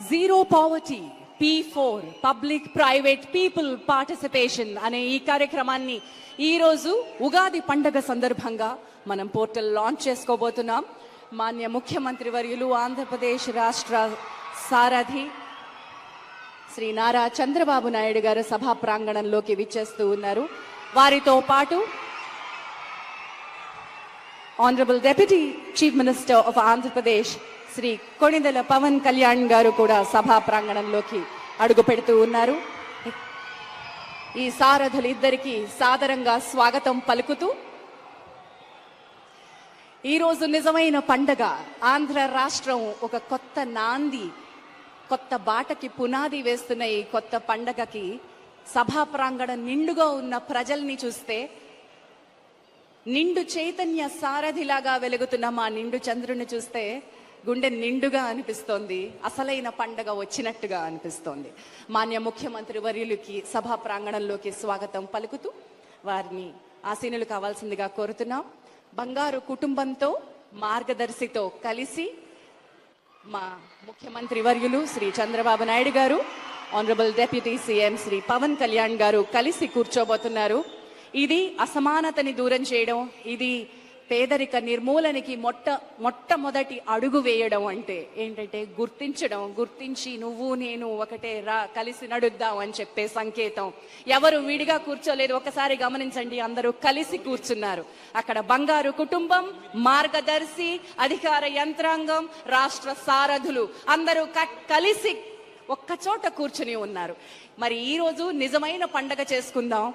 Zero poverty P four public private people participation అనే ఈ కార్యక్రమాన్ని ఈ రోజు ఉగాది పండగ సందర్భంగా మనం పోర్టల్ లాంచ్ చేసుకోబోతున్నాం. మాన్య ముఖ్యమంత్రి వర్యులు ఆంధ్రప్రదేశ్ రాష్ట్ర సారథి శ్రీ నారా చంద్రబాబు నాయుడు గారు సభా ప్రాంగణంలోకి విచ్చేస్తూ ఉన్నారు. వారితో పాటు honourable deputy chief minister of Andhra Pradesh Shri Konidela Pawan Kalyan గారు కూడా సభా ప్రాంగణంలోకి అడుగు పెడుతూ ఉన్నారు. ఈ సారథులు ఇద్దరికి సాదరంగా స్వాగతం పలుకుతూ ఈ రోజు నిజమైన పండగ. ఆంధ్ర రాష్ట్రం ఒక కొత్త నాంది కొత్త బాటకి పునాది వేస్తున్న ఈ కొత్త పండగకి సభా ప్రాంగణం నిండుగా ఉన్న ప్రజల్ని చూస్తే నిండు చైతన్య సారథిలాగా వెలుగుతున్న మా నిండు చంద్రుని చూస్తే గుండె నిండుగా అనిపిస్తోంది. అసలైన పండగ వచ్చినట్టుగా అనిపిస్తోంది. మాన్య ముఖ్యమంత్రి వర్యులకి సభా ప్రాంగణంలోకి స్వాగతం పలుకుతూ వారిని ఆసీనులు కావాల్సిందిగా కోరుతున్నాం. బంగారు కుటుంబంతో మార్గదర్శితో కలిసి మా ముఖ్యమంత్రి వర్యులు శ్రీ చంద్రబాబు నాయుడు గారు honourable deputy CM Shri Pawan Kalyan గారు కలిసి కూర్చోబోతున్నారు. ఇది అసమానతని దూరం చేయడం ఇది పేదరిక నిర్మూలనకి మొట్ట మొట్టమొదటి అడుగు వేయడం అంటే ఏంటంటే గుర్తించడం గుర్తించి నువ్వు నేను ఒకటే రా కలిసి నడుద్దాం అని చెప్పే సంకేతం. ఎవరు విడిగా కూర్చోలేదు ఒకసారి గమనించండి అందరూ కలిసి కూర్చున్నారు. అక్కడ బంగారు కుటుంబం మార్గదర్శి అధికార యంత్రాంగం రాష్ట్ర సారథులు అందరూ కలిసి ఒక్క చోట కూర్చుని ఉన్నారు. మరి ఈరోజు నిజమైన పండగ చేసుకుందాం.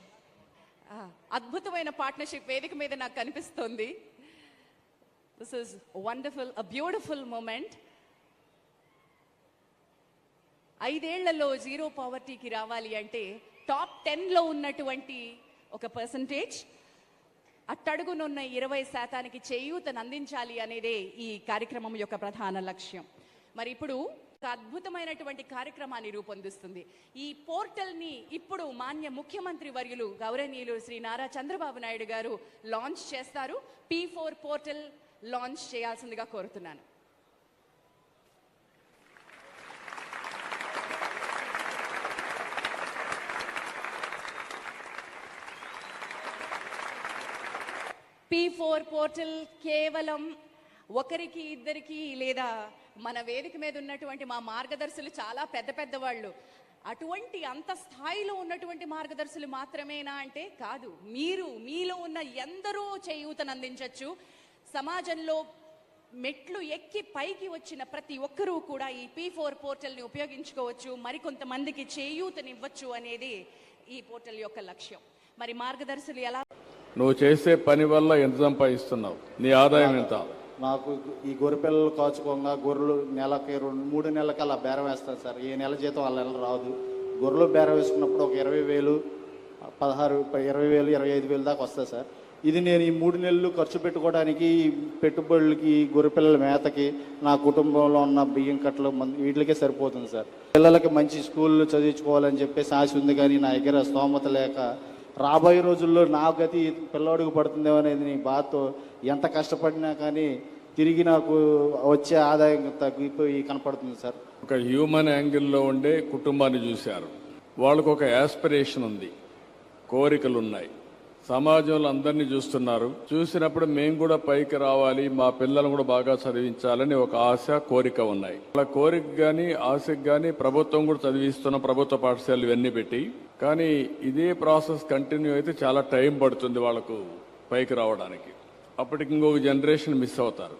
అద్భుతమైన పార్ట్నర్షిప్ వేదిక మీద నాకు కనిపిస్తుంది. This is wonderful a beautiful moment ఐదేళ్ళలో zero పావర్టీకి రావాలి అంటే టాప్ టెన్లో ఉన్నటువంటి ఒక పర్సంటేజ్ అట్టడుగునున్న ఇరవై శాతానికి చేయూతను అందించాలి అనేదే ఈ కార్యక్రమం యొక్క ప్రధాన లక్ష్యం. మరి ఇప్పుడు ఒక అద్భుతమైనటువంటి కార్యక్రమాన్ని రూపొందిస్తుంది. ఈ పోర్టల్ని ఇప్పుడు మాన్య ముఖ్యమంత్రి వర్యులు గౌరవనీయులు శ్రీ నారా చంద్రబాబు నాయుడు గారు లాంచ్ చేస్తారు. పీ ఫోర్ పోర్టల్ లాంచ్ చేయాల్సిందిగా కోరుతున్నాను. పీ ఫోర్ పోర్టల్ కేవలం ఒకరికి ఇద్దరికి లేదా మన వేదిక మీద ఉన్నటువంటి మా మార్గదర్శులు చాలా పెద్ద పెద్ద వాళ్ళు అటువంటి అంత స్థాయిలో ఉన్నటువంటి మార్గదర్శులు మాత్రమేనా అంటే కాదు. మీరు మీలో ఉన్న ఎందరో చేయూతను అందించవచ్చు సమాజంలో మెట్లు ఎక్కి పైకి వచ్చిన ప్రతి ఒక్కరూ కూడా ఈ పీ ఫోర్ పోర్టల్ని ఉపయోగించుకోవచ్చు. మరికొంతమందికి చేయూతనివ్వచ్చు అనేది ఈ పోర్టల్ యొక్క లక్ష్యం. మరి మార్గదర్శులు ఎలా నువ్వు చేసే పని వల్ల ఎంత సంపాదిస్తున్నావు? నీ ఆదాయం ఎంత? నాకు ఈ గొర్రె పిల్లలు కాచుకోగా గొర్రెలు నెలకి రెండు మూడు నెలలకి అలా బేరం వేస్తాను సార్. ఈ నెల జీతం అలా నెల రాదు. గొర్రెలు బేరం వేసుకున్నప్పుడు ఒక ఇరవై వేలు పదహారు ఇరవై వేలు ఇరవై ఐదు వేలు దాకా వస్తుంది సార్. ఇది నేను ఈ మూడు నెలలు ఖర్చు పెట్టుకోవడానికి పెట్టుబడులకి గొర్రెపిల్లల గొర్రె పిల్లల మేతకి నా కుటుంబంలో ఉన్న బియ్యం కట్టలు వీటికే సరిపోతుంది సార్. పిల్లలకి మంచి స్కూల్లో చదివించుకోవాలని చెప్పేసి ఆశ ఉంది కానీ నా దగ్గర స్తోమత లేక రాబోయే రోజుల్లో నా గతి పిల్లోడికి పడుతుందేమో అనేది నీ బాధతో ఎంత కష్టపడినా కానీ తిరిగి నాకు వచ్చే ఆదాయం తగ్గిపోయి కనపడుతుంది సార్. ఒక హ్యూమన్ యాంగిల్లో ఉండే కుటుంబాన్ని చూశారు. వాళ్ళకు ఒక యాస్పిరేషన్ ఉంది. కోరికలు ఉన్నాయి సమాజంలో అందరినీ చూస్తున్నారు. చూసినప్పుడు మేము కూడా పైకి రావాలి మా పిల్లలను కూడా బాగా చదివించాలని ఒక ఆశ కోరిక ఉన్నాయి. వాళ్ళ కోరిక కానీ ఆశకు కానీ ప్రభుత్వం కూడా చదివిస్తున్న ప్రభుత్వ పాఠశాలలు ఇవన్నీ పెట్టి కానీ ఇదే ప్రాసెస్ కంటిన్యూ అయితే చాలా టైం పడుతుంది వాళ్ళకు పైకి రావడానికి. అప్పటికి ఇంకొక జనరేషన్ మిస్ అవుతారు.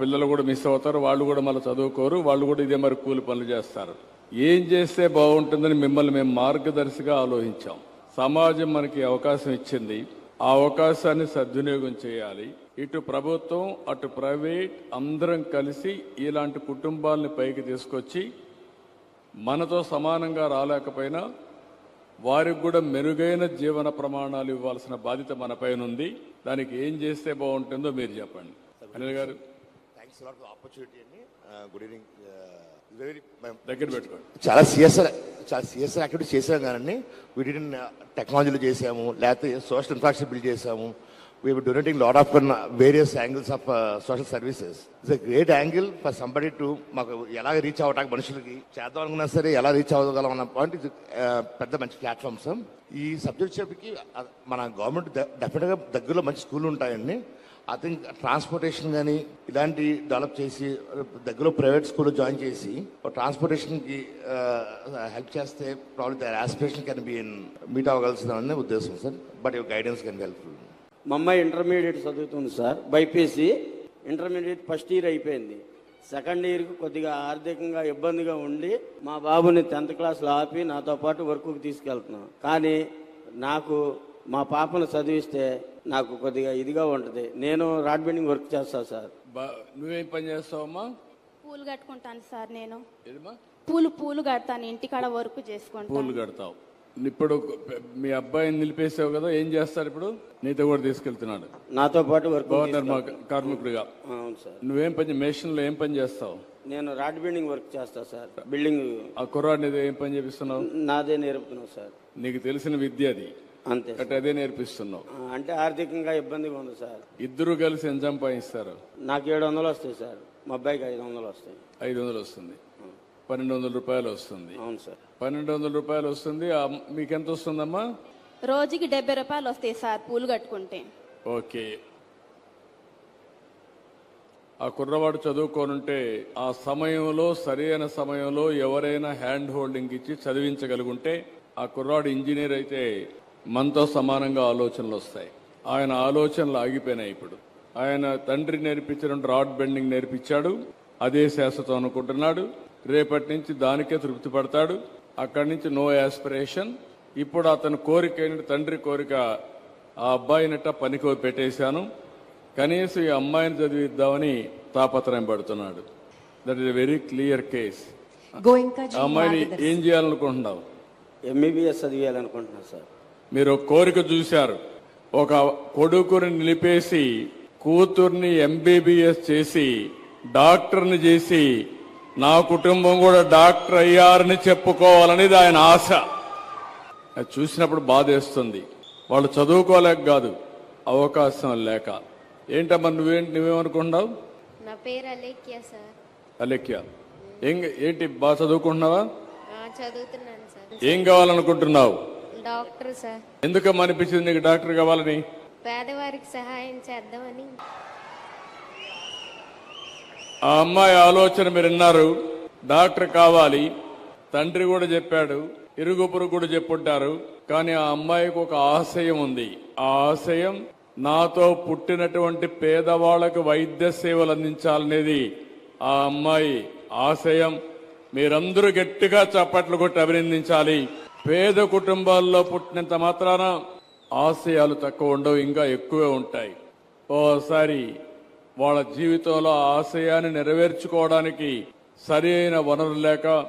పిల్లలు కూడా మిస్ అవుతారు వాళ్ళు కూడా మళ్ళీ చదువుకోరు వాళ్ళు కూడా ఇదే మరి కూలి పనులు చేస్తారు. ఏం చేస్తే బాగుంటుందని మిమ్మల్ని మేము మార్గదర్శిగా ఆలోచించాం. సమాజం మనకి అవకాశం ఇచ్చింది. ఆ అవకాశాన్ని సద్వినియోగం చేయాలి. ఇటు ప్రభుత్వం అటు ప్రైవేట్ అందరం కలిసి ఇలాంటి కుటుంబాలని పైకి తీసుకొచ్చి మనతో సమానంగా రాలేకపోయినా వారికి కూడా మెరుగైన జీవన ప్రమాణాలు ఇవ్వాల్సిన బాధ్యత మన పైన ఉంది. దానికి ఏం చేస్తే బాగుంటుందో మీరు చెప్పండి. అనిల్ గారు. థ్యాంక్స్ లాట్ ఫర్ ఆపర్చునిటీ అండి. గుడ్ ఈవినింగ్ వెరీ దగ్గర పెట్టుకోండి. చాలా సిఎస్ఆర్ చాలా సిఎస్ఆర్ యాక్టివిటీ చేసాం కానీ వీటిని టెక్నాలజీలో చేసాము లేకపోతే సోషల్ ఇన్ఫ్రాస్ట్రక్చర్ బిల్డ్ చేసాము we donating lot of various angles of social services it's a great angle for somebody to మాకు ఎలా రీచ్ అవ్వటానికి మనుషులకి చేద్దాం అనుకున్నా సరే ఎలా రీచ్ అవ్వగలం అన్న పాయింట్ ఇది uh, పెద్ద మంచి ప్లాట్ఫామ్ సార్ ఈ సబ్జెక్ట్ చెప్పి మన గవర్నమెంట్ డెఫినెట్గా దగ్గరలో మంచి స్కూల్ ఉంటాయండి. ఐ థింక్ ట్రాన్స్పోర్టేషన్ కానీ ఇలాంటి డెవలప్ చేసి దగ్గరలో ప్రైవేట్ స్కూల్లో జాయిన్ చేసి ట్రాన్స్పోర్టేషన్కి హెల్ప్ చేస్తే problem their aspiration can be meet అవ్వగలసిన ఉద్దేశం sir but your guidance can helpful మా అమ్మాయి ఇంటర్మీడియట్ చదువుతుంది sir BiPC. Intermediate first year అయిపోయింది. సెకండ్ ఇయర్కి కొద్దిగా ఆర్థికంగా ఇబ్బందిగా ఉండి మా బాబుని టెన్త్ క్లాస్లో ఆపి నాతో పాటు వర్క్కి తీసుకెళ్తున్నాం. కానీ నాకు మా పాపను చదివిస్తే నాకు కొద్దిగా ఇదిగా ఉంటుంది. నేను రాడ్ బెండింగ్ వర్క్ చేస్తాను సార్. బా- నువ్వేం పని చేస్తావమ్మా? పూలు కట్టుకుంటాను సార్ నేను. పూలు పూలు కడతాను. ఇంటికాడ వర్క్ చేసుకుంటాను. పూలు కడతావు. ఇప్పుడు మీ అబ్బాయిని నిలిపేసావు కదా ఏం చేస్తారు ఇప్పుడు? నీతో కూడా తీసుకెళ్తున్నాడు. నాతో పాటు వర్క్ గవర్నర్ మా కార్మికుడిగా. అవును సార్. నువ్వేం పని మేషన్లో ఏం పని చేస్తావు? నేను రాడ్ బెండింగ్ వర్క్ చేస్తా సార్. బిల్డింగ్ ఆ కుర్రాడిని ఏం పని చేపిస్తున్నావు? నాదే నేర్పుతున్నావు సార్. నీకు తెలిసిన విద్య అది. అంతే. అంటే అదే నేర్పిస్తున్నావు. అంటే ఆర్థికంగా ఇబ్బందిగా ఉంది సార్. ఇద్దరు కలిసి ఎంత సంపాదిస్తారు? నాకు ఏడు వందలు వస్తాయి సార్. మా అబ్బాయికి ఐదు వందలు వస్తాయి. ఐదు వందలు వస్తుంది. పన్నెండు వందల రూపాయలు వస్తుంది. అవును సార్. పన్నెండు వందల రూపాయలు వస్తుంది. ఆ మీకు ఎంత వస్తుందమ్మా? రోజుకి డెబ్బై రూపాయలు వస్తాయి సార్ పూలు కట్టుకుంటే. ఓకే. ఆ కుర్రవాడు చదువుకోనుంటే ఆ సమయంలో సరైన సమయంలో ఎవరైనా హ్యాండ్ హోల్డింగ్ ఇచ్చి చదివించగలుగుంటే ఆ కుర్రాడు ఇంజనీర్ అయితే మనతో సమానంగా ఆలోచనలు వస్తాయి. ఆయన ఆలోచనలు ఆగిపోయినాయి ఇప్పుడు. ఆయన తండ్రి నేర్పించిన రాడ్ బెండింగ్ నేర్పించాడు. అదే శాశ్వతం అనుకుంటున్నాడు. రేపటి నుంచి దానికే తృప్తి పడతాడు. అక్కడి నుంచి నో యాస్పిరేషన్ ఇప్పుడు అతని కోరిక ఏంటంటే తండ్రి కోరిక ఆ అబ్బాయినట్ట పనికి పెట్టేశాను కనీసం ఈ అమ్మాయిని చదివిద్దామని తాపత్రయం పడుతున్నాడు. That is very clear case అమ్మాయిని ఏం చేయాలనుకుంటున్నావు? ఎంబీబీఎస్ చదివేయాలనుకుంటున్నాను సార్. మీరు ఒక కోరిక చూశారు. ఒక కొడుకుని నిలిపేసి కూతుర్ని ఎంబీబీఎస్ చేసి డాక్టర్ని చేసి నా కుటుంబం కూడా డాక్టర్ అయ్యారని చెప్పుకోవాలనేది ఆయన ఆశ. చూసినప్పుడు బాధేస్తుంది. వాళ్ళు చదువుకోలేక కాదు అవకాశం లేక. ఏంటమ్మా నువ్వేంటి నువ్వేమనుకుంటున్నావు? నా పేరు అలేఖ్య సార్. అలెక్య ఏం ఏంటి బాగా చదువుకుంటున్నావా? చదువుతున్నాను సార్. ఏం కావాలనుకుంటున్నావు? Doctor sir. ఎందుకమ్మా అనిపించింది నీకు డాక్టర్ కావాలని? పేదవారికి సహాయం చేద్దామని. ఆ అమ్మాయి ఆలోచన మీరు విన్నారు. డాక్టర్ కావాలి. తండ్రి కూడా చెప్పాడు. ఇరుగు పొరుగు కూడా చెప్పుంటారు. కానీ ఆ అమ్మాయికి ఒక ఆశయం ఉంది. ఆ ఆశయం నాతో పుట్టినటువంటి పేదవాళ్ళకు వైద్య సేవలు అందించాలనేది. ఆ అమ్మాయి ఆశయం. మీరందరూ గట్టిగా చప్పట్లు కొట్టి అభినందించాలి. పేద కుటుంబాల్లో పుట్టినంత మాత్రాన ఆశయాలు తక్కువ ఉండవు ఇంకా ఎక్కువే ఉంటాయి. ఓసారి వాళ్ళ జీవితంలో ఆశయాన్ని నెరవేర్చుకోవడానికి సరి అయిన వనరు లేక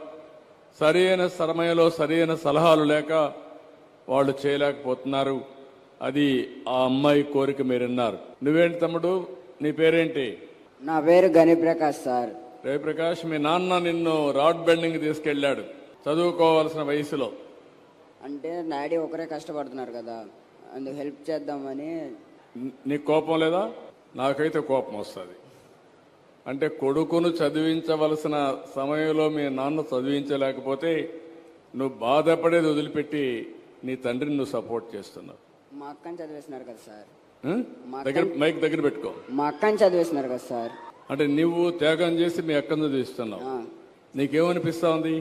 సరి అయిన సమయంలో సరైన సలహాలు లేక వాళ్ళు చేయలేకపోతున్నారు. అది ఆ అమ్మాయి కోరిక మీరు విన్నారు నువ్వేంటి తమ్ముడు? నీ పేరేంటి? నా పేరు గణిప్రకాష్ సార్. రవిప్రకాష్ మీ నాన్న నిన్ను రాడ్ బెండింగ్ తీసుకెళ్ళాడు చదువుకోవాల్సిన వయసులో. అంటే డాడీ ఒకరే కష్టపడుతున్నారు కదా అందుకు హెల్ప్ చేద్దామని. నీ- నీకు కోపం లేదా? నాకైతే కోపం వస్తుంది. అంటే కొడుకును చదివించవలసిన సమయంలో మీ నాన్న చదివించలేకపోతే నువ్వు బాధపడేది వదిలిపెట్టి నీ తండ్రిని నువ్వు సపోర్ట్ చేస్తున్నావు. మా అక్కని చదివేస్తున్నారు కదా సార్? దగ్గర మైక్ దగ్గర పెట్టుకో. మా అక్కని చదివేస్తున్నారు కదా సార్. అంటే నువ్వు త్యాగం చేసి మీ అక్కను చదివిస్తున్నావు. నీకేమనిపిస్తా ఉంది?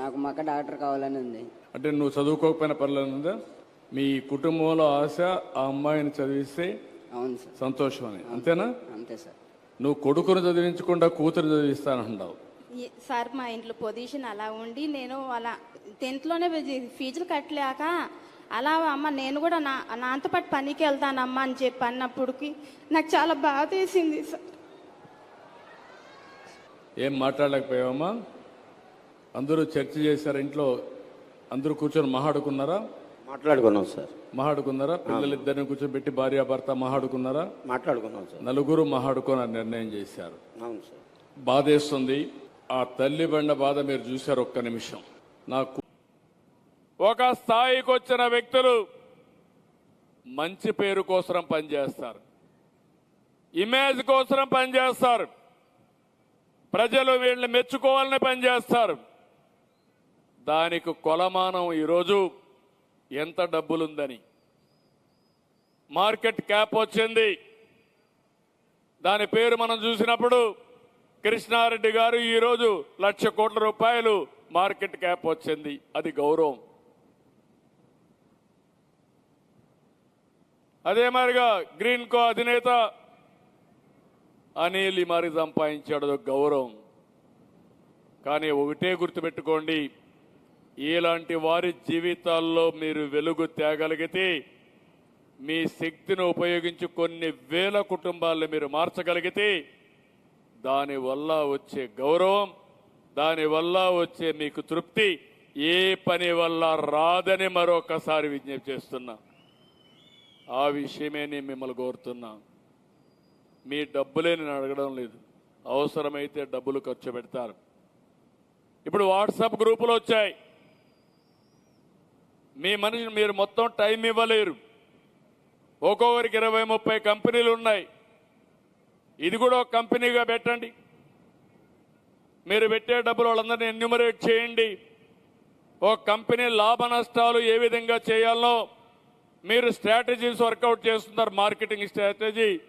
నాకు మా అక్క డాక్టర్ కావాలని ఉంది. అంటే నువ్వు చదువుకోకపోయినా పర్లేదుందా మీ కుటుంబంలో ఆశ ఆ అమ్మాయిని చదివిస్తే అవును సార్. సంతోషం అని అంతేనా? అంతే సార్. నువ్వు కొడుకును చదివించకుండా కూతురు చదివిస్తానంటావు. ఈ- సార్ మా ఇంట్లో పొజిషన్ అలా ఉండి నేను అలా టెన్త్లోనే ఫీజులు కట్టలేక అలా అమ్మ నేను కూడా నా నాతో పాటు పనికి వెళ్తానమ్మా అని చెప్పి అన్నప్పటికి నాకు చాలా బాధ వేసింది సార్. ఏం మాట్లాడలేకపోయావమ్మా? అందరూ చర్చ చేశారు ఇంట్లో. అందరూ కూర్చొని మహాడుకున్నారా? మాట్లాడుకున్నాం సార్. మహాడుకున్నారా పిల్లలిద్దరిని కూర్చోబెట్టి భార్య భర్త మహాడుకున్నారా మాట్లాడుకున్నాం సార్. నలుగురు మహాడుకొని నిర్ణయం చేశారు. అవును సార్. బాధేస్తుంది. ఆ తల్లి బండ బాధ మీరు చూశారు ఒక్క నిమిషం. నాకు ఒక స్థాయికి వచ్చిన వ్యక్తులు మంచి పేరు కోసం పనిచేస్తారు. ఇమేజ్ కోసం పనిచేస్తారు. ప్రజలు వీళ్ళని మెచ్చుకోవాలని పనిచేస్తారు. దానికి కొలమానం ఈరోజు ఎంత డబ్బులుందని. మార్కెట్ క్యాప్ వచ్చింది. దాని పేరు మనం చూసినప్పుడు కృష్ణారెడ్డి గారు ఈరోజు లక్ష కోట్ల రూపాయలు మార్కెట్ క్యాప్ వచ్చింది. అది గౌరవం. అదే మాదిరిగా గ్రీన్ కో అధినేత అనిల్ మరి సంపాదించాడు. గౌరవం. కానీ ఒకటే గుర్తుపెట్టుకోండి. ఇలాంటి వారి జీవితాల్లో మీరు వెలుగు తేగలిగితే మీ శక్తిని ఉపయోగించి కొన్ని వేల కుటుంబాలను మీరు మార్చగలిగితే దానివల్ల వచ్చే గౌరవం దానివల్ల వచ్చే మీకు తృప్తి ఏ పని వల్ల రాదని మరొకసారి విజ్ఞప్తి చేస్తున్నా. ఆ విషయమే నేను మిమ్మల్ని కోరుతున్నా. మీ డబ్బులే నేను అడగడం లేదు. అవసరమైతే డబ్బులు ఖర్చు పెడతారు. ఇప్పుడు వాట్సాప్ గ్రూపులు వచ్చాయి. మీ మనిషిని మీరు మొత్తం టైం ఇవ్వలేరు. ఒక్కొక్కరికి ఇరవై ముప్పై కంపెనీలు ఉన్నాయి. ఇది కూడా ఒక కంపెనీగా పెట్టండి. మీరు పెట్టే డబ్బులు వాళ్ళందరినీ ఎన్యూమరేట్ చేయండి. ఒక కంపెనీ లాభ నష్టాలు ఏ విధంగా చేయాలో మీరు స్ట్రాటజీస్ వర్కౌట్ చేస్తున్నారు. Marketing strategy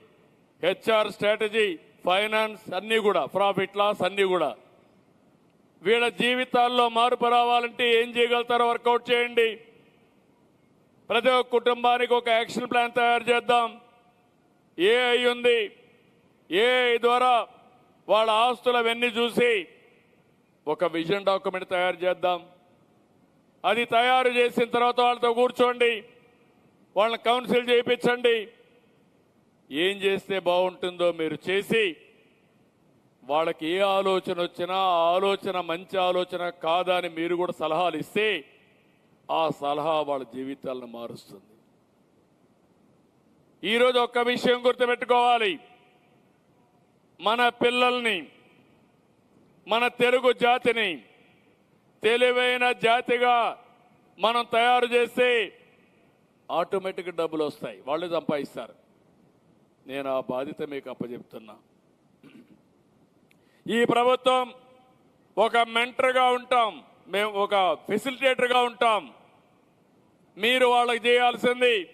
HR strategy finance అన్నీ కూడా ప్రాఫిట్ లాస్ అన్నీ కూడా. వీళ్ళ జీవితాల్లో మార్పు రావాలంటే ఏం చేయగలుగుతారో వర్కౌట్ చేయండి. ప్రతి ఒక్క కుటుంబానికి ఒక యాక్షన్ ప్లాన్ తయారు చేద్దాం. ఏ అయ్యింది ఏ ద్వారా వాళ్ళ ఆస్తులు అవన్నీ చూసి ఒక విజన్ డాక్యుమెంట్ తయారు చేద్దాం. అది తయారు చేసిన తర్వాత వాళ్ళతో కూర్చోండి. వాళ్ళని కౌన్సిల్ చేయించండి. ఏం చేస్తే బాగుంటుందో మీరు చేసి వాళ్ళకి ఏ ఆలోచన వచ్చినా ఆలోచన మంచి ఆలోచన కాదా అని మీరు కూడా సలహాలు ఇస్తే ఆ సలహా వాళ్ళ జీవితాలను మారుస్తుంది. ఈరోజు ఒక్క విషయం గుర్తుపెట్టుకోవాలి. మన పిల్లల్ని మన తెలుగు జాతిని తెలివైన జాతిగా మనం తయారు చేస్తే ఆటోమేటిక్ డబ్బులు వస్తాయి. వాళ్ళు సంపాదిస్తారు. నేను ఆ బాధ్యత మీకు అప్పచెప్తున్నా. ఈ ప్రభుత్వం ఒక మెంటర్గా ఉంటాం. మేము ఒక ఫెసిలిటేటర్గా ఉంటాం. మీరు వాళ్ళకి చేయాల్సింది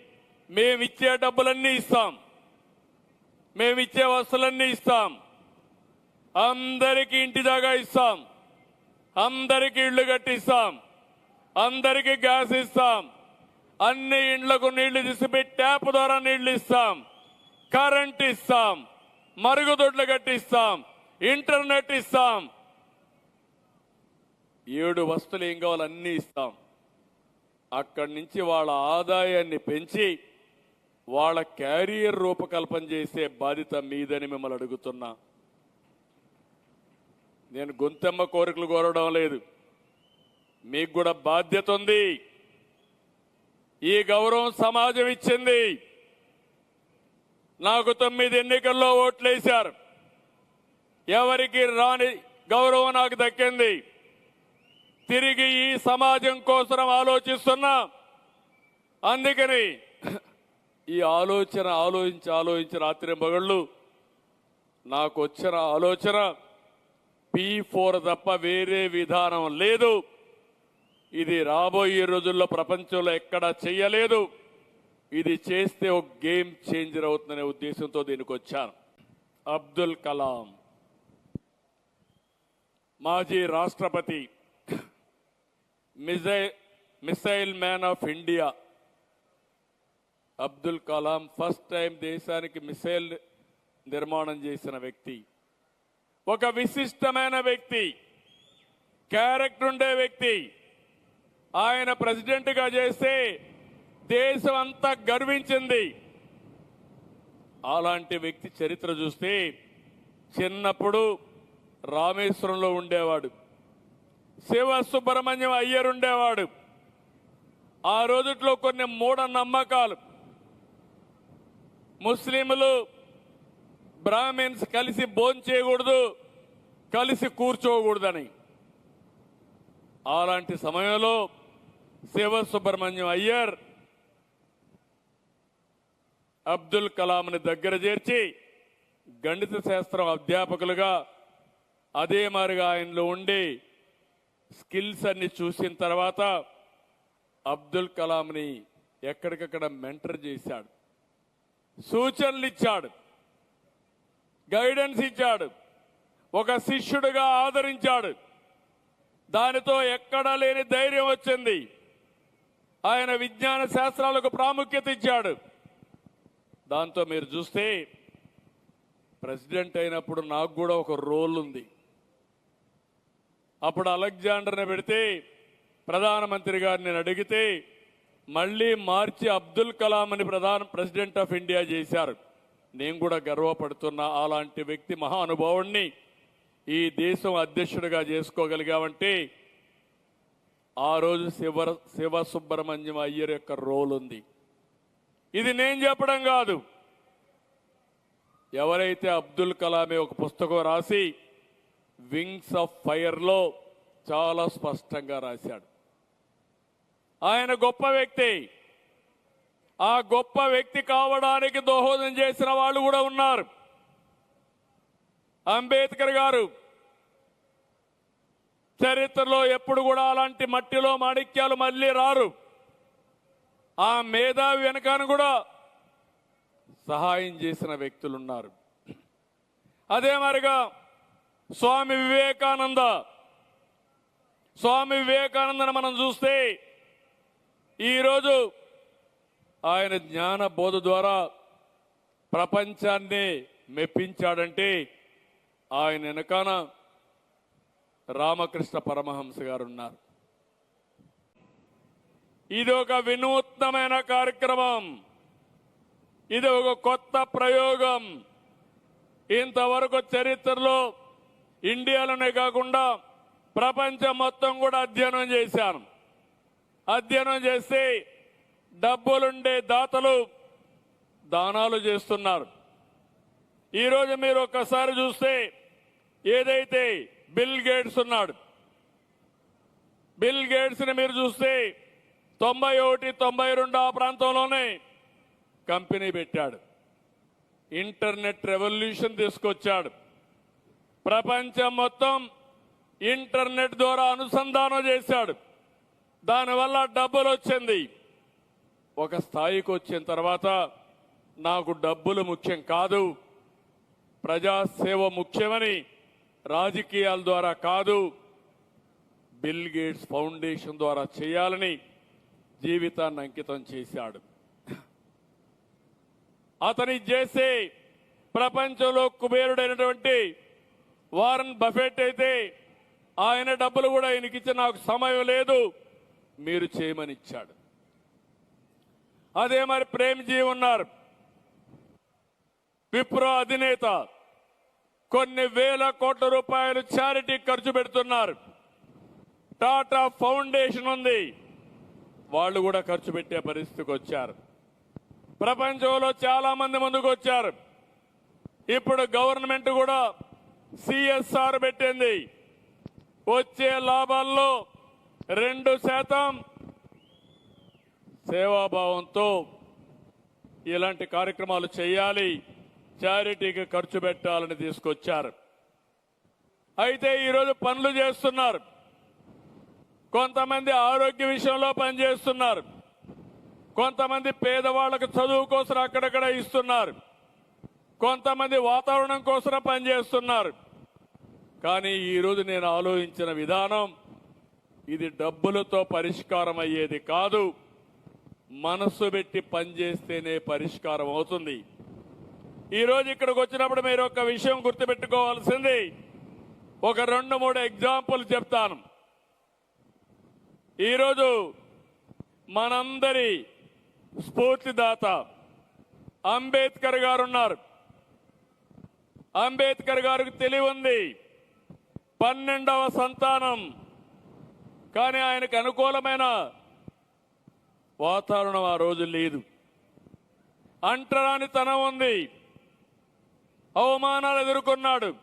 మేము ఇచ్చే డబ్బులన్నీ ఇస్తాం. మేము ఇచ్చే వస్తువులన్నీ ఇస్తాం. అందరికీ ఇంటి దాకా ఇస్తాం. అందరికీ ఇళ్ళు కట్టిస్తాం. అందరికీ గ్యాస్ ఇస్తాం. అన్ని ఇండ్లకు నీళ్ళు తీసిపెట్టి ట్యాప్ ద్వారా నీళ్ళు ఇస్తాం. కరెంట్ ఇస్తాం. మరుగుదొడ్లు కట్టిస్తాం. ఇంటర్నెట్ ఇస్తాం. ఏడు వస్తువులు ఏం కావాలో అన్నీ ఇస్తాం. అక్కడి నుంచి వాళ్ళ ఆదాయాన్ని పెంచి వాళ్ళ క్యారియర్ రూపకల్పన చేసే బాధ్యత మీదని మిమ్మల్ని అడుగుతున్నా. నేను గొంతెమ్మ కోరికలు కోరడం లేదు. మీకు కూడా బాధ్యత ఉంది. ఈ గౌరవం సమాజం ఇచ్చింది. నాకు తొమ్మిది ఎన్నికల్లో ఓట్లేశారు ఎవరికి రాని గౌరవం నాకు దక్కింది. తిరిగి ఈ సమాజం కోసం ఆలోచిస్తున్నా. అందుకని ఈ ఆలోచన ఆలోచించి ఆలోచించి రాత్రి మగళ్ళు నాకు వచ్చిన ఆలోచన పీ ఫోర్ తప్ప వేరే విధానం లేదు. ఇది రాబోయే రోజుల్లో ప్రపంచంలో ఎక్కడా చెయ్యలేదు. ఇది చేస్తే ఒక గేమ్ చేంజర్ అవుతుందనే ఉద్దేశంతో దీనికి వచ్చాను అబ్దుల్ కలాం మాజీ రాష్ట్రపతి మిజై missile man of India Abdul Kalam first time దేశానికి మిసైల్ నిర్మాణం చేసిన వ్యక్తి. ఒక విశిష్టమైన వ్యక్తి క్యారెక్టర్ ఉండే వ్యక్తి. ఆయన ప్రెసిడెంట్గా చేస్తే దేశం అంతా గర్వించింది. అలాంటి వ్యక్తి చరిత్ర చూస్తే చిన్నప్పుడు రామేశ్వరంలో ఉండేవాడు. శివ సుబ్రహ్మణ్యం అయ్యర్ ఉండేవాడు. ఆ రోజుట్లో కొన్ని మూఢ నమ్మకాలు ముస్లింలు బ్రాహ్మిన్స్ కలిసి భోంచేయకూడదు కలిసి కూర్చోకూడదని. అలాంటి సమయంలో శివ సుబ్రహ్మణ్యం అయ్యర్ అబ్దుల్ కలాంని దగ్గర చేర్చి గణిత శాస్త్రం అధ్యాపకులుగా అదే మారిగా ఆయనలో ఉండి స్కిల్స్ అన్ని చూసిన తర్వాత అబ్దుల్ కలాంని ఎక్కడికక్కడ మెంటర్ చేశాడు. సూచనలు ఇచ్చాడు. గైడెన్స్ ఇచ్చాడు. ఒక శిష్యుడిగా ఆదరించాడు. దానితో ఎక్కడా లేని ధైర్యం వచ్చింది. ఆయన విజ్ఞాన శాస్త్రాలకు ప్రాముఖ్యత ఇచ్చాడు. దాంతో మీరు చూస్తే ప్రెసిడెంట్ అయినప్పుడు నాకు కూడా ఒక రోల్ ఉంది. అప్పుడు అలెగ్జాండర్ని పెడితే ప్రధానమంత్రి గారిని నేను అడిగితే మళ్ళీ మార్చి అబ్దుల్ కలాం అని ప్రధాన ప్రెసిడెంట్ ఆఫ్ ఇండియా చేశారు. నేను కూడా గర్వపడుతున్నా అలాంటి వ్యక్తి మహా అనుభవాన్ని ఈ దేశం అధ్యక్షుడిగా చేసుకోగలిగామంటే ఆ రోజు శివ శివ సుబ్రహ్మణ్యం అయ్యర్ యొక్క రోల్ ఉంది. ఇది నేను చెప్పడం కాదు. ఎవరైతే అబ్దుల్ కలామే ఒక పుస్తకం రాసి వింగ్స్ ఆఫ్ ఫైర్లో చాలా స్పష్టంగా రాశాడు. ఆయన గొప్ప వ్యక్తి. ఆ గొప్ప వ్యక్తి కావడానికి దోహదం చేసిన వాళ్ళు కూడా ఉన్నారు. అంబేద్కర్ గారు చరిత్రలో ఎప్పుడు కూడా అలాంటి మట్టిలో మాణిక్యాలు మళ్ళీ రారు. ఆ మేధావి వెనకాన కూడా సహాయం చేసిన వ్యక్తులున్నారు. అదే మరిగా స్వామి వివేకానంద. స్వామి వివేకానందను మనం చూస్తే ఈరోజు ఆయన జ్ఞాన బోధ ద్వారా ప్రపంచాన్ని మెప్పించాడంటే ఆయన వెనకాన రామకృష్ణ పరమహంస గారు ఉన్నారు ఇది ఒక వినూత్నమైన కార్యక్రమం. ఇది ఒక కొత్త ప్రయోగం. ఇంతవరకు చరిత్రలో ఇండియాలోనే కాకుండా ప్రపంచం మొత్తం కూడా అధ్యయనం చేశాను. అధ్యయనం చేస్తే డబ్బులుండే దాతలు దానాలు చేస్తున్నారు. ఈరోజు మీరు ఒక్కసారి చూస్తే ఏదైతే బిల్ గేట్స్ ఉన్నాడు బిల్ గేట్స్ని మీరు చూస్తే తొంభై ఒకటి తొంభై రెండు ఆ ప్రాంతంలోనే కంపెనీ పెట్టాడు. ఇంటర్నెట్ రెవల్యూషన్ తీసుకొచ్చాడు. ప్రపంచం మొత్తం ఇంటర్నెట్ ద్వారా అనుసంధానం చేశాడు. దానివల్ల డబ్బులు వచ్చింది ఒక స్థాయికి వచ్చిన తర్వాత నాకు డబ్బులు ముఖ్యం కాదు. ప్రజాసేవ ముఖ్యమని రాజకీయాల ద్వారా కాదు. బిల్ గేట్స్ ఫౌండేషన్ ద్వారా చేయాలని జీవితాన్ని అంకితం చేశాడు. అతని చేసే ప్రపంచంలో కుబేరుడైనటువంటి వారన్ బఫెట్ అయితే ఆయన డబ్బులు కూడా ఆయనకిచ్చి నాకు సమయం లేదు. మీరు చేయమని ఇచ్చాడు. అదే మరి ప్రేమ్జీ ఉన్నారు. విప్రో అధినేత కొన్ని వేల కోట్ల రూపాయలు చారిటీ ఖర్చు పెడుతున్నారు. టాటా ఫౌండేషన్ ఉంది. వాళ్ళు కూడా ఖర్చు పెట్టే పరిస్థితికి వచ్చారు. ప్రపంచంలో చాలా మంది ముందుకు వచ్చారు. ఇప్పుడు గవర్నమెంట్ కూడా సిఎస్ఆర్ పెట్టింది. వచ్చే లాభాల్లో రెండు శాతం సేవాభావంతో ఇలాంటి కార్యక్రమాలు చేయాలి. చారిటీకి ఖర్చు పెట్టాలని తీసుకొచ్చారు. అయితే ఈరోజు పనులు చేస్తున్నారు. కొంతమంది ఆరోగ్య విషయంలో పనిచేస్తున్నారు. కొంతమంది పేదవాళ్ళకు చదువు కోసం అక్కడక్కడ ఇస్తున్నారు. కొంతమంది వాతావరణం కోసం పనిచేస్తున్నారు. కానీ ఈరోజు నేను ఆలోచించిన విధానం ఇది డబ్బులతో పరిష్కారం అయ్యేది కాదు. మనస్సు పెట్టి పనిచేస్తేనే పరిష్కారం అవుతుంది. ఈరోజు ఇక్కడికి వచ్చినప్పుడు మీరు ఒక విషయం గుర్తుపెట్టుకోవాల్సింది. ఒక రెండు మూడు ఎగ్జాంపుల్ చెప్తాను. ఈరోజు మనందరి స్ఫూర్తిదాత అంబేద్కర్ గారు ఉన్నారు. అంబేద్కర్ గారికి తెలివి ఉంది పన్నెండవ సంతానం. కానీ ఆయనకు అనుకూలమైన వాతావరణం ఆ రోజు లేదు. అంటరానితనం ఉంది. అవమానాలు ఎదుర్కొన్నాడు.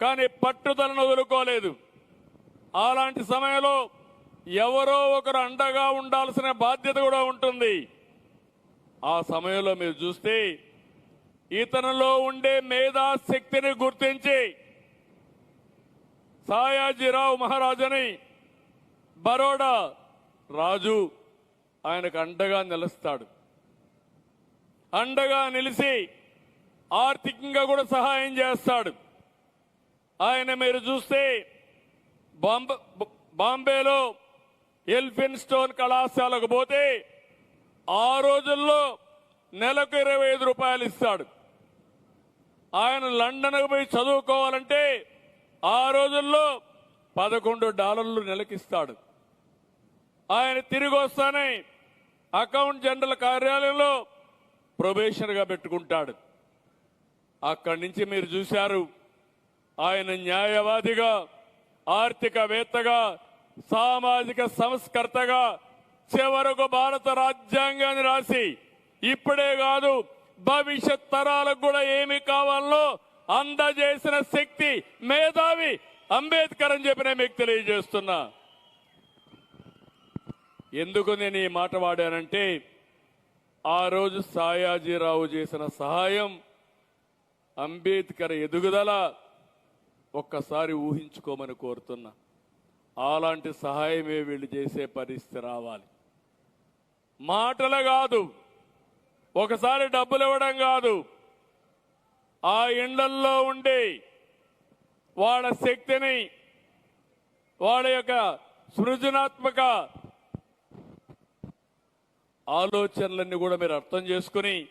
కానీ పట్టుదలను వదులుకోలేదు. అలాంటి సమయంలో ఎవరో ఒకరు అండగా ఉండాల్సిన బాధ్యత కూడా ఉంటుంది. ఆ సమయంలో మీరు చూస్తే ఇతనిలో ఉండే మేధాశక్తిని గుర్తించి సాయాజీరావు మహారాజుని బరోడా రాజు ఆయనకు అండగా నిలుస్తాడు. అండగా నిలిచి ఆర్థికంగా కూడా సహాయం చేస్తాడు. ఆయన మీరు చూస్తే బాంబ బాంబేలో ఎల్ఫిన్ స్టోన్ కళాశాలకు పోతే ఆ రోజుల్లో నెలకు ఇరవై ఐదు రూపాయలు ఇస్తాడు. ఆయన లండన్కు పోయి చదువుకోవాలంటే ఆ రోజుల్లో పదకొండు డాలర్లు నెలకిస్తాడు. ఆయన తిరిగి వస్తానే అకౌంట్ జనరల్ కార్యాలయంలో ప్రొబేషన్గా పెట్టుకుంటాడు. అక్కడి నుంచి మీరు చూశారు ఆయన న్యాయవాదిగా ఆర్థికవేత్తగా సామాజిక సంస్కర్తగా చివరకు భారత రాజ్యాంగాన్ని రాసి ఇప్పుడే కాదు భవిష్యత్ తరాలకు కూడా ఏమి కావాలో అందజేసిన శక్తి మేధావి అంబేద్కర్ అని చెప్పి నేను మీకు తెలియజేస్తున్నా. ఎందుకు నేను ఈ మాట వాడానంటే ఆ రోజు సాయాజీరావు చేసిన సహాయం అంబేద్కర్ ఎదుగుదల ఒక్కసారి ఊహించుకోమని కోరుతున్నా. అలాంటి సహాయమే వీళ్ళు చేసే పరిస్థితి రావాలి. మాటలు కాదు. ఒకసారి డబ్బులు ఇవ్వడం కాదు. ఆ ఎండల్లో ఉండి వాళ్ళ శక్తిని వాళ్ళ యొక్క సృజనాత్మక ఆలోచనలన్నీ కూడా మీరు అర్థం చేసుకుని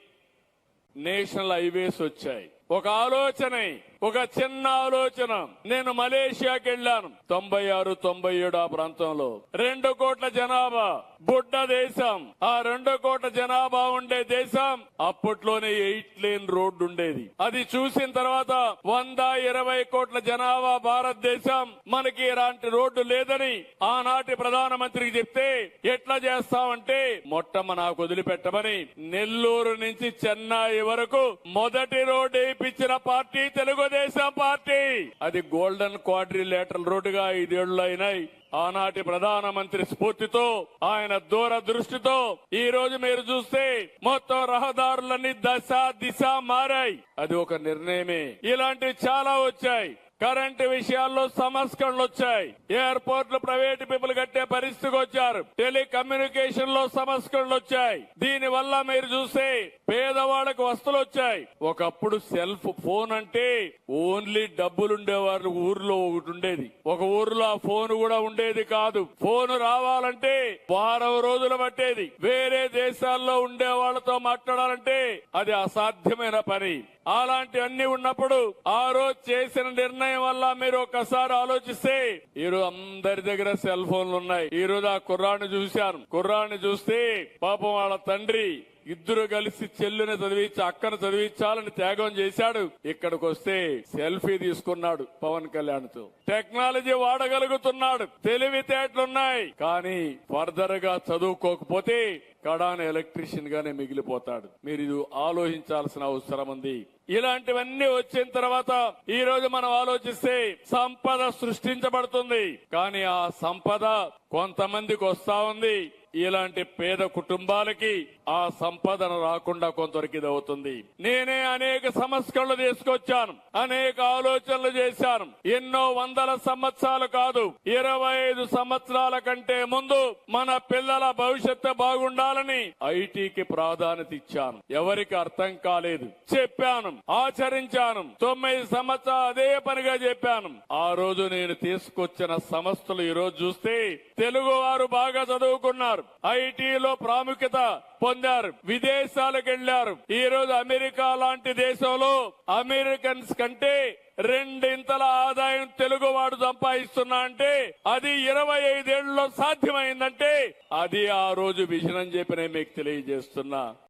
నేషనల్ హైవేస్ వచ్చాయి. ఒక ఆలోచన ఒక చిన్న ఆలోచన. నేను మలేషియాకి వెళ్ళాను తొంభై ఆరు తొంభై ఏడు ఆ ప్రాంతంలో. రెండు కోట్ల జనాభా. బుడ్డ దేశం. ఆ రెండు కోట్ల జనాభా ఉండే దేశం అప్పట్లోనే ఎయిట్ లేన్ రోడ్డు ఉండేది అది చూసిన తర్వాత వంద ఇరవై కోట్ల జనాభా భారతదేశం మనకి ఇలాంటి రోడ్డు లేదని ఆనాటి ప్రధానమంత్రికి చెప్తే ఎట్లా చేస్తామంటే మొట్టమ్మ నాకు వదిలిపెట్టమని నెల్లూరు నుంచి చెన్నై వరకు మొదటి రోడ్డు వేయించిన పార్టీ తెలుగుదేశం పార్టీ. అది గోల్డెన్ క్వాడ్రిలేటరల్ రోడ్డుగా ఐదేళ్ళు అయినాయి ఆనాటి ప్రధానమంత్రి స్ఫూర్తితో ఆయన దూరదృష్టితో ఈ రోజు మీరు చూస్తే మొత్తం రహదారులన్నీ దశ దిశ మారాయి. అది ఒక నిర్ణయమే. ఇలాంటివి చాలా వచ్చాయి. కరెంటు విషయాల్లో సంస్కరణలు వచ్చాయి. ఎయిర్పోర్ట్లు ప్రైవేట్ పీపుల్ కట్టే పరిస్థితికి వచ్చారు. టెలికమ్యూనికేషన్లో సంస్కరణలు వచ్చాయి. దీని వల్ల మీరు చూస్తే పేదవాళ్ళకి వస్తువులు వచ్చాయి. ఒకప్పుడు సెల్ఫ్ ఫోన్ అంటే ఓన్లీ డబ్బులు ఉండేవారు ఊర్లో ఒకటి ఉండేది. ఒక ఊర్లో ఆ ఫోన్ కూడా ఉండేది కాదు. ఫోన్ రావాలంటే వారం రోజులు పట్టేది. వేరే దేశాల్లో ఉండే వాళ్ళతో మాట్లాడాలంటే అది అసాధ్యమైన పని. అలాంటివన్నీ ఉన్నప్పుడు ఆ రోజు చేసిన నిర్ణయం వల్ల మీరు ఒక్కసారి ఆలోచిస్తే ఈరోజు అందరి దగ్గర సెల్ ఫోన్లు ఉన్నాయి. ఈ రోజు ఆ కుర్రాన్ని చూశాను. కుర్రాన్ని చూస్తే పాపం వాళ్ళ తండ్రి ఇద్దరు కలిసి చెల్లుని చదివించి అక్కను చదివించాలని త్యాగం చేశాడు. ఇక్కడికి వస్తే సెల్ఫీ తీసుకున్నాడు పవన్ కళ్యాణ్తో టెక్నాలజీ వాడగలుగుతున్నాడు. తెలివితేటలున్నాయి. కానీ ఫర్దర్గా చదువుకోకపోతే కడాన ఎలక్ట్రీషియన్ గానే మిగిలిపోతాడు. మీరు ఇది ఆలోచించాల్సిన అవసరం ఉంది. ఇలాంటివన్నీ వచ్చిన తర్వాత ఈ రోజు మనం ఆలోచిస్తే సంపద సృష్టించబడుతుంది. కానీ ఆ సంపద కొంతమందికి వస్తా ఉంది. ఇలాంటి పేద కుటుంబాలకి ఆ సంపదన రాకుండా కొంతవరకు ఇది అవుతుంది. నేనే అనేక సంస్కరణలు తీసుకొచ్చాను అనేక ఆలోచనలు చేశాను. ఎన్నో వందల సంవత్సరాలు కాదు ఇరవై ఐదు సంవత్సరాల కంటే ముందు మన పిల్లల భవిష్యత్తు బాగుండాలని ఐటీకి ప్రాధాన్యత ఇచ్చాను. ఎవరికి అర్థం కాలేదు. చెప్పాను ఆచరించాను. తొమ్మిది సంవత్సరాలు అదే పనిగా చెప్పాను. ఆ రోజు నేను తీసుకొచ్చిన సంస్థలు ఈ రోజు చూస్తే తెలుగు వారు బాగా చదువుకున్నారు. ఉన్నారు ఐటీలో ప్రాముఖ్యత పొందారు. విదేశాలకు వెళ్ళారు ఈ రోజు అమెరికా లాంటి దేశంలో అమెరికన్స్ కంటే రెండింతల ఆదాయం తెలుగువాడు సంపాదిస్తున్నా అంటే అది ఇరవై ఐదేళ్ళలో సాధ్యమైందంటే అది ఆ రోజు విజనం చెప్పిన చెప్పి నేను మీకు తెలియజేస్తున్నా.